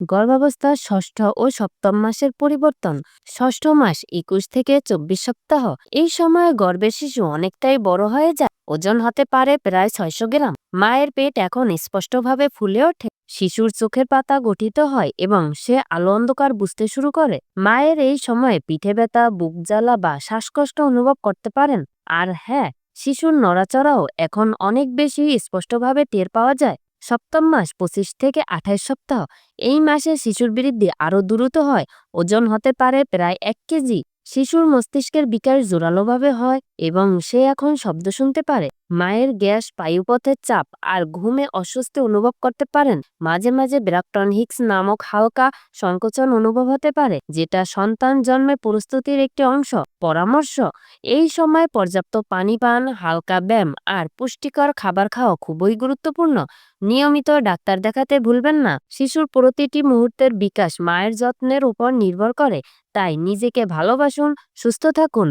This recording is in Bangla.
গর্ভাবস্থার ষষ্ঠ ও সপ্তম মাসের পরিবর্তন। ষষ্ঠ মাস একুশ থেকে চব্বিশ সপ্তাহ। এই সময়ে গর্ভের শিশু অনেকটাই বড় হয়ে যায়। ওজন হতে পারে প্রায় ছয়শো গ্রাম। মায়ের পেট এখন স্পষ্টভাবে ফুলে ওঠে। শিশুর চোখের পাতা গঠিত হয় এবং সে আলো অন্ধকার বুঝতে শুরু করে। মায়ের এই সময়ে পিঠে ব্যথা, বুক জ্বালা বা শ্বাসকষ্ট অনুভব করতে পারেন। আর হ্যাঁ শিশুর নড়াচড়াও এখন অনেক বেশি স্পষ্টভাবে টের পাওয়া যায়। সপ্তম মাস, পঁচিশ থেকে আঠাইশ সপ্তাহ। এই মাসে শিশুর বৃদ্ধি আরও দ্রুত হয়। ওজন হতে পারে প্রায় এক কেজি। শিশুর মস্তিষ্কের বিকাশ জোরালোভাবে হয় এবং সে এখন শব্দ শুনতে পারে। মায়ের গ্যাস পায়ুপথের চাপ আর ঘুমে অস্বস্তি অনুভব করতে পারেন। মাঝে মাঝে ব্রাকটন হিক্স নামক হালকা সংকোচন অনুভব হতে পারে, যেটা সন্তান জন্মে প্রস্তুতির একটি অংশ। পরামর্শ, এই সময় পর্যাপ্ত পানি পান, হালকা ব্যায়াম আর পুষ্টিকর খাবার খাওয়া খুবই গুরুত্বপূর্ণ। নিয়মিত ডাক্তার দেখাতে ভুলবেন না। শিশুর প্রতিটি মুহূর্তের বিকাশ মায়ের যত্নের উপর নির্ভর করে। তাই নিজেকে ভালোবাসুন সুস্থ থাকুন।